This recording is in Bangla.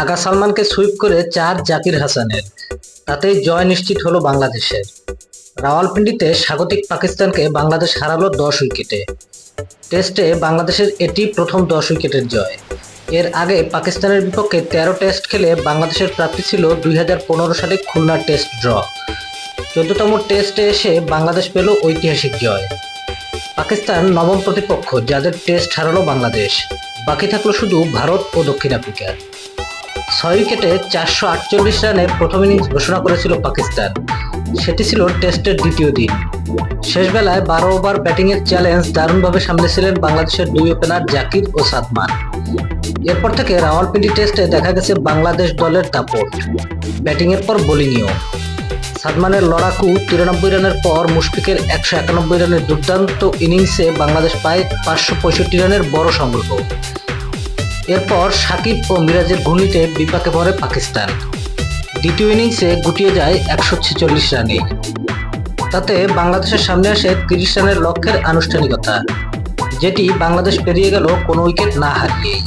আগা সালমানকে সুইপ করে চার জাকির হাসানের। তাতেই জয় নিশ্চিত হলো বাংলাদেশের। রাওয়ালপিন্ডিতে স্বাগতিক পাকিস্তানকে বাংলাদেশ হারালো দশ উইকেটে। টেস্টে বাংলাদেশের এটি প্রথম দশ উইকেটের জয়। এর আগে পাকিস্তানের বিপক্ষে তেরো টেস্ট খেলে বাংলাদেশের প্রাপ্তি ছিল দুই হাজার পনেরো সালে খুলনা টেস্ট ড্র। চোদ্দতম টেস্টে এসে বাংলাদেশ পেল ঐতিহাসিক জয়। পাকিস্তান নবম প্রতিপক্ষ যাদের টেস্ট হারালো বাংলাদেশ। বাকি থাকল শুধু ভারত ও দক্ষিণ আফ্রিকা। ছয় উইকেটে চারশো আটচল্লিশ রানে প্রথম ইনিংস ঘোষণা করেছিল পাকিস্তান। সেটি ছিল টেস্টের দ্বিতীয় দিন। শেষ বেলায় বারো ওভার ব্যাটিংয়ের চ্যালেঞ্জ দারুণভাবে সামলেছিলেন বাংলাদেশের দুই ওপেনার জাকির ও সাদমান। এরপর থেকে রাওয়ালপিন্ডি টেস্টে দেখা গেছে বাংলাদেশ দলের দাপট। ব্যাটিংয়ের পর বোলিংয়েও। সাদমানের লড়াকু তিরানব্বই রানের পর মুশফিকের একশো একানব্বই রানের দুর্দান্ত ইনিংসে বাংলাদেশ পায় পাঁচশো পঁয়ষট্টি রানের বড় সংগ্রহ। এরপর সাকিব ও মিরাজের ঘূর্ণিতে বিপাকে পড়ে পাকিস্তান। দ্বিতীয় ইনিংসে গুটিয়ে যায় একশো ছেচল্লিশ রানে। তাতে বাংলাদেশের সামনে আসে তিরিশ রানের লক্ষ্যের আনুষ্ঠানিকতা, যেটি বাংলাদেশ পেরিয়ে গেল কোনো উইকেট না হারিয়েই।